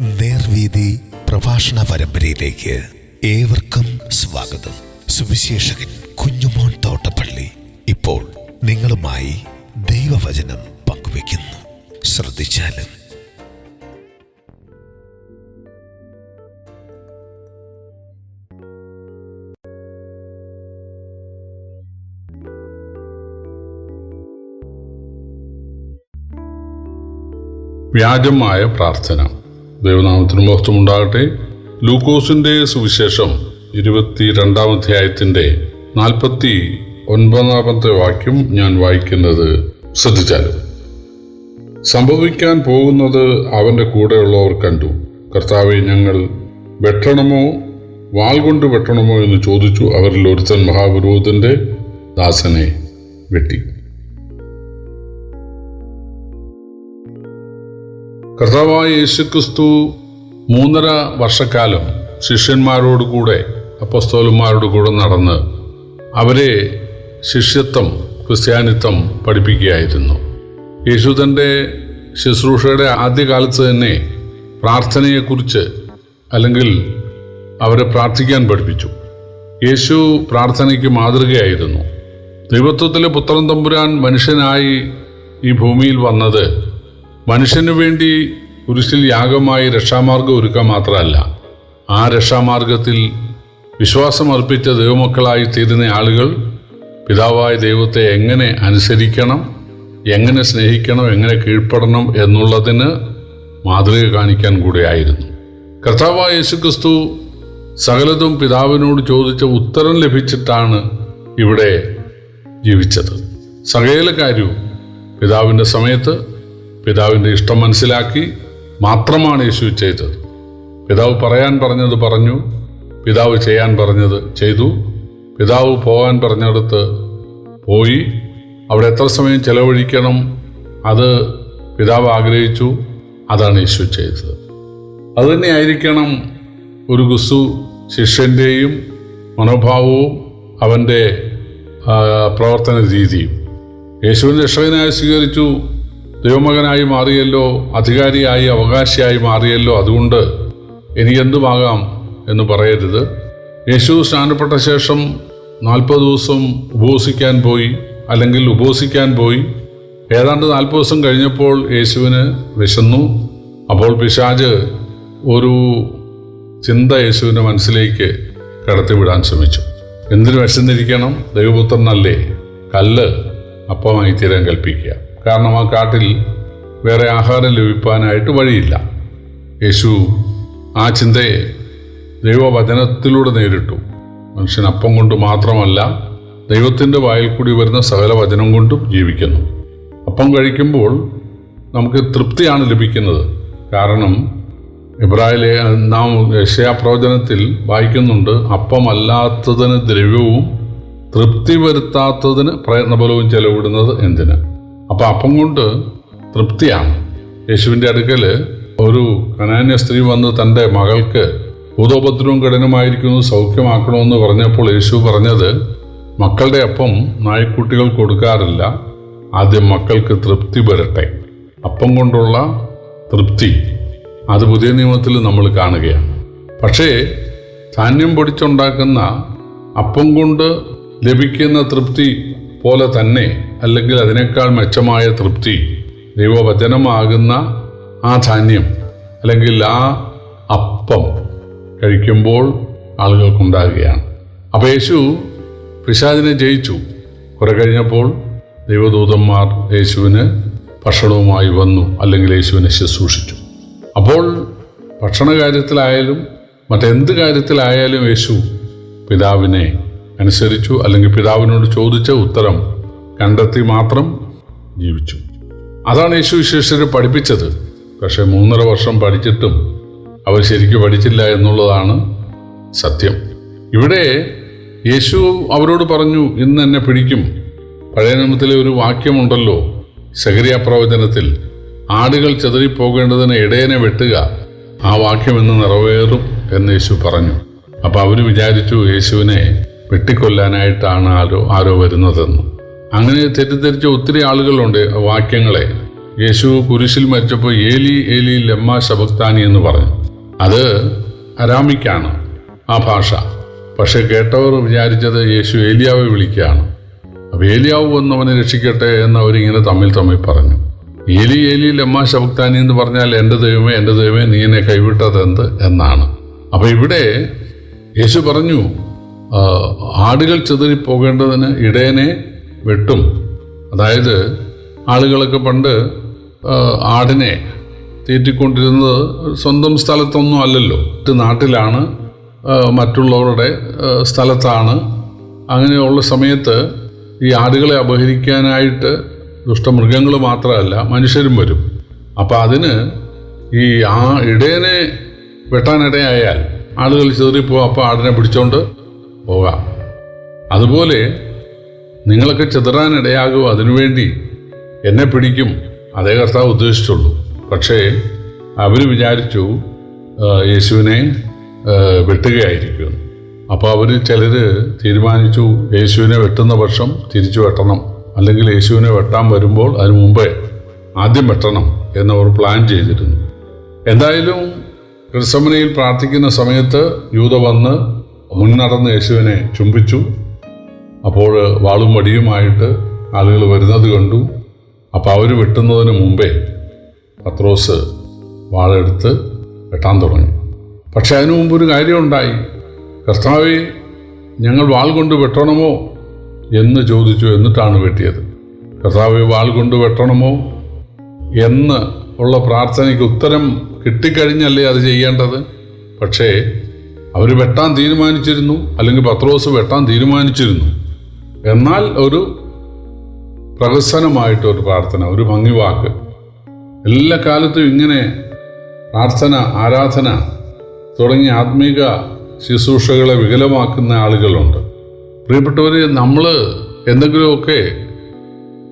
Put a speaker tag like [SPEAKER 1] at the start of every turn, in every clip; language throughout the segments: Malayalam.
[SPEAKER 1] നേർവീതി പ്രഭാഷണ പരമ്പരയിലേക്ക് ഏവർക്കും സ്വാഗതം. സുവിശേഷകൻ കുഞ്ഞുമോൻ തോട്ടപ്പള്ളി ഇപ്പോൾ നിങ്ങളുമായി ദൈവവചനം പങ്കുവയ്ക്കുന്നു. ശ്രദ്ധിച്ചാലും.
[SPEAKER 2] വ്യാജമായ പ്രാർത്ഥന. ദൈവനാമത്തിന് മഹത്വം ഉണ്ടാകട്ടെ ലൂക്കോസിന്റെ സുവിശേഷം ഇരുപത്തി രണ്ടാം അധ്യായത്തിന്റെ നാൽപ്പത്തി ഒൻപതാമത്തെ വാക്യം ഞാൻ വായിക്കുന്നത് ശ്രദ്ധിച്ചാലും. സംഭവിക്കാൻ പോകുന്നത് അവന്റെ കൂടെയുള്ളവർ കണ്ടു. കർത്താവെ ഞങ്ങൾ വെട്ടണമോ? വാൾ കൊണ്ട് വെട്ടണമോ എന്ന് ചോദിച്ചു അവരിൽ ഒരുത്തൻ മഹാപുരോഹിതന്റെ ദാസനെ വെട്ടി. കർത്താവായ യേശുക്രിസ്തു മൂന്നര വർഷക്കാലം ശിഷ്യന്മാരോട് കൂടെ അപ്പസ്തോലന്മാരോട് കൂടെ നടന്ന് അവരെ ശിഷ്യത്വം ക്രിസ്ത്യാനിത്വം പഠിപ്പിക്കുകയായിരുന്നു. യേശു തന്റെ ശുശ്രൂഷയുടെ ആദ്യകാലത്ത് തന്നെ പ്രാർത്ഥനയെക്കുറിച്ച് അല്ലെങ്കിൽ അവരെ പ്രാർത്ഥിക്കാൻ പഠിപ്പിച്ചു. യേശു പ്രാർത്ഥനയ്ക്ക് മാതൃകയായിരുന്നു. ദൈവത്വത്തിലെ പുത്രൻ തമ്പുരാൻ മനുഷ്യനായി ഈ ഭൂമിയിൽ വന്നത് മനുഷ്യനു വേണ്ടി കുരിശിൽ യാഗമായി രക്ഷാമാർഗം ഒരുക്കാൻ മാത്രമല്ല ആ രക്ഷാമാർഗത്തിൽ വിശ്വാസമർപ്പിച്ച ദൈവമക്കളായി തീരുന്ന ആളുകൾ പിതാവായ ദൈവത്തെ എങ്ങനെ അനുസരിക്കണം എങ്ങനെ സ്നേഹിക്കണം എങ്ങനെ കീഴ്പ്പെടണം എന്നുള്ളതിന് മാതൃക കാണിക്കാൻ കൂടെയായിരുന്നു. കർത്താവായ യേശുക്രിസ്തു സകലതും പിതാവിനോട് ചോദിച്ച ഉത്തരം ലഭിച്ചിട്ടാണ് ഇവിടെ ജീവിച്ചത്. സകല കാര്യവും പിതാവിന്റെ സമയത്ത് പിതാവിന്റെ ഇഷ്ടം മനസ്സിലാക്കി മാത്രമാണ് യേശു ചെയ്തത്. പിതാവ് പറയാൻ പറഞ്ഞത് പറഞ്ഞു പിതാവ് ചെയ്യാൻ പറഞ്ഞത് ചെയ്തു പിതാവ് പോകാൻ പറഞ്ഞെടുത്ത് പോയി. അവിടെ എത്ര സമയം ചെലവഴിക്കണം? അത് പിതാവ് ആഗ്രഹിച്ചു. അതാണ് യേശു ചെയ്തത്. അതുതന്നെയായിരിക്കണം ഒരു ഗുസു ശിഷ്യന്റെയും മനോഭാവവും അവന്റെ പ്രവർത്തന രീതിയും. യേശുവിനെ രക്ഷകനായി സ്വീകരിച്ചു. ദൈവമകനായി മാറിയല്ലോ അധികാരിയായി അവകാശിയായി മാറിയല്ലോ അതുകൊണ്ട് എനിക്കെന്തുമാകാം എന്ന് പറയരുത്. യേശു സ്നാനപ്പെട്ട ശേഷം നാൽപ്പത് ദിവസം ഉപവസിക്കാൻ പോയി അല്ലെങ്കിൽ ഉപവസിക്കാൻ പോയി. ഏതാണ്ട് നാൽപ്പത് ദിവസം കഴിഞ്ഞപ്പോൾ യേശുവിന് വിശന്നു. അപ്പോൾ പിശാജ് ഒരു ചിന്ത യേശുവിന്റെ മനസ്സിലേക്ക് കടത്തിവിടാൻ ശ്രമിച്ചു. എന്തിനു വിശന്നിരിക്കണം? ദൈവപുത്രനല്ലേ. കല്ല് അപ്പമായി തീരാൻ കൽപ്പിക്കുക. കാരണം ആ കാട്ടിൽ വേറെ ആഹാരം ലഭിക്കാനായിട്ട് വഴിയില്ല. യേശു ആ ചിന്തയെ ദൈവവചനത്തിലൂടെ നേരിട്ടു. മനുഷ്യൻ അപ്പം കൊണ്ട് മാത്രമല്ല ദൈവത്തിന്റെ വായിൽ കൂടി വരുന്ന സകല വചനം കൊണ്ടും ജീവിക്കുന്നു. അപ്പം കഴിക്കുമ്പോൾ നമുക്ക് തൃപ്തിയാണ് ലഭിക്കുന്നത്. കാരണം ഇബ്രാഹിലെ നാം യശയാപ്രവചനത്തിൽ വായിക്കുന്നുണ്ട് അപ്പമല്ലാത്തതിന് ദ്രവ്യവും തൃപ്തി വരുത്താത്തതിന് പ്രയത്നബലവും ചെലവിടുന്നത് എന്തിന്? അപ്പം അപ്പം കൊണ്ട് തൃപ്തിയാണ്. യേശുവിന്റെ അടുക്കൽ ഒരു കനാന്യ സ്ത്രീ വന്ന് തന്റെ മകൾക്ക് ഭൂതോപദ്രവം കഠിനമായിരിക്കുന്നു സൗഖ്യമാക്കണമെന്ന് പറഞ്ഞപ്പോൾ യേശു പറഞ്ഞത് മക്കളുടെ അപ്പം നായ്ക്കുട്ടികൾ കൊടുക്കാറില്ല. ആദ്യം മക്കൾക്ക് തൃപ്തി വരട്ടെ. അപ്പം കൊണ്ടുള്ള തൃപ്തി അത് പുതിയ നിയമത്തിൽ നമ്മൾ കാണുകയാണ്. പക്ഷേ ധാന്യം പൊടിച്ചുണ്ടാക്കുന്ന അപ്പം കൊണ്ട് ലഭിക്കുന്ന തൃപ്തി പോലെ തന്നെ അല്ലെങ്കിൽ അതിനേക്കാൾ മെച്ചമായ തൃപ്തി ദൈവവചനമാകുന്ന ആ ധാന്യം അല്ലെങ്കിൽ ആ അപ്പം കഴിക്കുമ്പോൾ ആളുകൾക്കുണ്ടാകുകയാണ്. അപ്പോൾ യേശു പിശാചിനെ ജയിച്ചു. കുറെ കഴിഞ്ഞപ്പോൾ ദൈവദൂതന്മാർ യേശുവിന് ഭക്ഷണവുമായി വന്നു അല്ലെങ്കിൽ യേശുവിനെ ശുശ്രൂഷിച്ചു. അപ്പോൾ ഭക്ഷണ കാര്യത്തിലായാലും മറ്റെന്ത് കാര്യത്തിലായാലും യേശു പിതാവിനെ അനുസരിച്ചു അല്ലെങ്കിൽ പിതാവിനോട് ചോദിച്ച ഉത്തരം കണ്ടെത്തി മാത്രം ജീവിച്ചു. അതാണ് യേശു വിശേഷര് പഠിപ്പിച്ചത്. പക്ഷേ മൂന്നര വർഷം പഠിച്ചിട്ടും അവർ ശരിക്കും പഠിച്ചില്ല എന്നുള്ളതാണ് സത്യം. ഇവിടെ യേശു അവരോട് പറഞ്ഞു ഇന്ന് എന്നെ പിടിക്കും. പഴയ നിയമത്തിലെ ഒരു വാക്യമുണ്ടല്ലോ ശകരിയ പ്രവചനത്തിൽ ആടുകൾ ചെതറിപ്പോകേണ്ടതിന് ഇടയനെ വെട്ടുക ആ വാക്യം ഇന്ന് നിറവേറും എന്ന് യേശു പറഞ്ഞു. അപ്പോൾ അവർ വിചാരിച്ചു യേശുവിനെ വെട്ടിക്കൊല്ലാനായിട്ടാണ് ആരോ ആരോ വരുന്നതെന്ന്. അങ്ങനെ തെറ്റിദ്ധരിച്ച ഒത്തിരി ആളുകളുണ്ട് വാക്യങ്ങളെ. യേശു കുരിശിൽ മരിച്ചപ്പോൾ ഏലി ഏലി ലമ്മ ശബക്താനി എന്ന് പറഞ്ഞു. അത് അരാമിക്കാണ് ആ ഭാഷ. പക്ഷെ കേട്ടവർ വിചാരിച്ചത് യേശു ഏലിയാവെ വിളിക്കുകയാണ്. അപ്പോൾ ഏലിയാവ് വന്നവനെ രക്ഷിക്കട്ടെ എന്ന് അവരിങ്ങനെ തമ്മിൽ തമ്മിൽ പറഞ്ഞു. ഏലി ഏലി ലമ്മ ശബക്താനി എന്ന് പറഞ്ഞാൽ എന്റെ ദൈവമേ എന്റെ ദൈവമേ നീ എന്നെ കൈവിട്ടത് എന്ത് എന്നാണ്. അപ്പോൾ ഇവിടെ യേശു പറഞ്ഞു ആടുകൾ ആടുകൾ പോകേണ്ടതിന് ഇടയനെ വെട്ടും. അതായത് ആളുകളൊക്കെ പണ്ട് ആടിനെ തീറ്റിക്കൊണ്ടിരുന്നത് സ്വന്തം സ്ഥലത്തൊന്നും അല്ലല്ലോ. മറ്റ് നാട്ടിലാണ് മറ്റുള്ളവരുടെ സ്ഥലത്താണ്. അങ്ങനെയുള്ള സമയത്ത് ഈ ആടുകളെ അപഹരിക്കാനായിട്ട് ദുഷ്ടമൃഗങ്ങൾ മാത്രമല്ല മനുഷ്യരും വരും. അപ്പോൾ അതിന് ഈ ആ ഇടയനെ വെട്ടാനിടയായാൽ ആളുകൾ ചെറിയപ്പോൾ അപ്പോൾ ആടിനെ പിടിച്ചോണ്ട് പോകാം. അതുപോലെ നിങ്ങളൊക്കെ ചെതറാനിടയാകും അതിനുവേണ്ടി. എന്നെ പിടിക്കും അതേ കർത്താവ് ഉദ്ദേശിച്ചുള്ളൂ. പക്ഷേ അവർ വിചാരിച്ചു യേശുവിനെ വെട്ടുകയായിരിക്കും. അപ്പോൾ അവർ ചിലർ തീരുമാനിച്ചു യേശുവിനെ വെട്ടുന്ന പക്ഷം തിരിച്ചു വെട്ടണം. അല്ലെങ്കിൽ യേശുവിനെ വെട്ടാൻ വരുമ്പോൾ അതിനു മുമ്പേ ആദ്യം വെട്ടണം എന്നവർ പ്ലാൻ ചെയ്തിരുന്നു. എന്തായാലും ക്രിസ്തമനയിൽ പ്രാർത്ഥിക്കുന്ന സമയത്ത് യൂത വന്ന് മുൻനടന്ന് യേശുവിനെ ചുംബിച്ചു. അപ്പോൾ വാളും വടിയുമായിട്ട് ആളുകൾ വരുന്നത് കണ്ടു. അപ്പോൾ അവർ വെട്ടുന്നതിന് മുമ്പേ പത്രോസ് വാളെടുത്ത് വെട്ടാൻ തുടങ്ങി. പക്ഷെ അതിനു മുമ്പ് ഒരു കാര്യമുണ്ടായി. കർത്താവെ ഞങ്ങൾ വാൾ കൊണ്ട് വെട്ടണമോ എന്ന് ചോദിച്ചു എന്നിട്ടാണ് വെട്ടിയത്. കർത്താവെ വാൾ കൊണ്ട് വെട്ടണമോ എന്ന് ഉള്ള പ്രാർത്ഥനയ്ക്ക് ഉത്തരം കിട്ടിക്കഴിഞ്ഞല്ലേ അത് ചെയ്യേണ്ടത്? പക്ഷേ അവർ വെട്ടാൻ തീരുമാനിച്ചിരുന്നു അല്ലെങ്കിൽ പത്രോസ് വെട്ടാൻ തീരുമാനിച്ചിരുന്നു. എന്നാൽ ഒരു പ്രഹസനമായിട്ട് ഒരു പ്രാർത്ഥന ഒരു ഭംഗി വാക്ക് എല്ലാ കാലത്തും ഇങ്ങനെ പ്രാർത്ഥന ആരാധന തുടങ്ങിയ ആത്മീക ശുശ്രൂഷകളെ വികലമാക്കുന്ന ആളുകളുണ്ട്. പ്രിയപ്പെട്ടവർ നമ്മൾ എന്തെങ്കിലുമൊക്കെ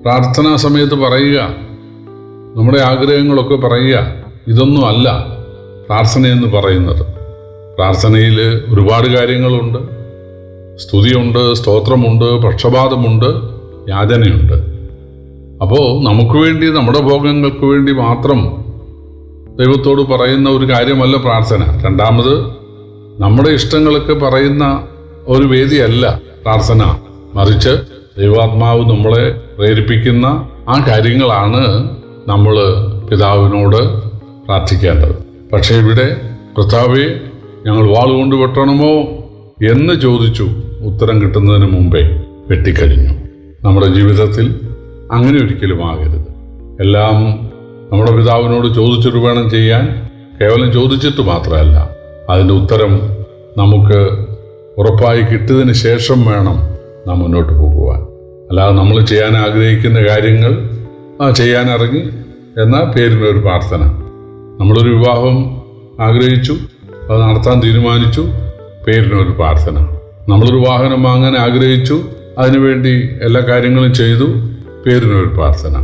[SPEAKER 2] പ്രാർത്ഥനാ സമയത്ത് പറയുക നമ്മുടെ ആഗ്രഹങ്ങളൊക്കെ പറയുക ഇതൊന്നും അല്ല പ്രാർത്ഥനയെന്ന് പറയുന്നത്. പ്രാർത്ഥനയിൽ ഒരുപാട് കാര്യങ്ങളുണ്ട്. സ്തുതിയുണ്ട് സ്തോത്രമുണ്ട് പക്ഷപാതമുണ്ട് യാചനയുണ്ട് അപ്പോൾ നമുക്ക് വേണ്ടി നമ്മുടെ ഭോഗങ്ങൾക്ക് വേണ്ടി മാത്രം ദൈവത്തോട് പറയുന്ന ഒരു കാര്യമല്ല പ്രാർത്ഥന. രണ്ടാമത് നമ്മുടെ ഇഷ്ടങ്ങളൊക്കെ പറയുന്ന ഒരു വേദിയല്ല പ്രാർത്ഥന. മറിച്ച് ദൈവാത്മാവ് നമ്മളെ പ്രേരിപ്പിക്കുന്ന ആ കാര്യങ്ങളാണ് നമ്മൾ പിതാവിനോട് പ്രാർത്ഥിക്കേണ്ടത്. പക്ഷേ ഇവിടെ കർത്താവെ ഞങ്ങൾ വാളുകൊണ്ട് വെട്ടണമോ എന്ന് ചോദിച്ചു. ഉത്തരം കിട്ടുന്നതിന് മുമ്പേ വെട്ടിക്കഴിഞ്ഞു നമ്മുടെ ജീവിതത്തിൽ അങ്ങനെ ഒരിക്കലും ആകരുത്. എല്ലാം നമ്മുടെ പിതാവിനോട് ചോദിച്ചിട്ട് വേണം ചെയ്യാൻ. കേവലം ചോദിച്ചിട്ട് മാത്രമല്ല അതിന്റെ ഉത്തരം നമുക്ക് ഉറപ്പായി കിട്ടിയതിന് ശേഷം വേണം നാം മുന്നോട്ട് പോകുവാൻ. അല്ലാതെ നമ്മൾ ചെയ്യാൻ ആഗ്രഹിക്കുന്ന കാര്യങ്ങൾ ചെയ്യാനിറങ്ങി എന്ന പേരിന്റെ ഒരു പ്രാർത്ഥന. നമ്മളൊരു വിവാഹം ആഗ്രഹിച്ചു അത് നടത്താൻ തീരുമാനിച്ചു പേരിനൊരു പ്രാർത്ഥന. നമ്മളൊരു വാഹനം വാങ്ങാൻ ആഗ്രഹിച്ചു. അതിനുവേണ്ടി എല്ലാ കാര്യങ്ങളും ചെയ്തു. പേരിനൊരു പ്രാർത്ഥന.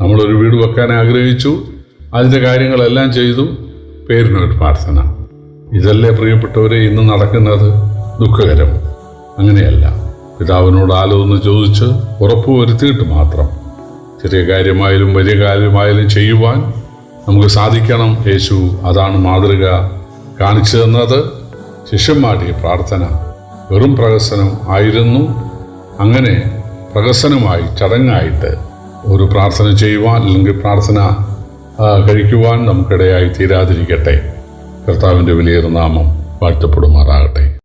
[SPEAKER 2] നമ്മളൊരു വീട് വെക്കാൻ ആഗ്രഹിച്ചു. അതിന്റെ കാര്യങ്ങളെല്ലാം ചെയ്തു. പേരിനൊരു പ്രാർത്ഥന. ഇതല്ലേ പ്രിയപ്പെട്ടവരെ ഇന്ന് നടക്കുന്നത്? ദുഃഖകരം. അങ്ങനെയല്ല. പിതാവിനോട് ആലോചന ചോദിച്ച് ഉറപ്പുവരുത്തിയിട്ട് മാത്രം. ചെറിയ കാര്യമായാലും വലിയ കാര്യമായാലും ചെയ്യുവാൻ നമുക്ക് സാധിക്കണം. യേശു അതാണ് മാതൃക കാണിച്ചു തന്നത്. ശിഷ്യന്മാരുടെ പ്രാർത്ഥന. വെറും പ്രഹസനം ആയിരുന്നു. അങ്ങനെ പ്രഹസനമായി ചടങ്ങായിട്ട് ഒരു പ്രാർത്ഥന ചെയ്യുവാൻ അല്ലെങ്കിൽ പ്രാർത്ഥന കഴിക്കുവാൻ നമുക്കിടയായി തീരാതിരിക്കട്ടെ. കർത്താവിന്റെ വലിയ നാമം വാഴ്ത്തപ്പെടുമാറാകട്ടെ.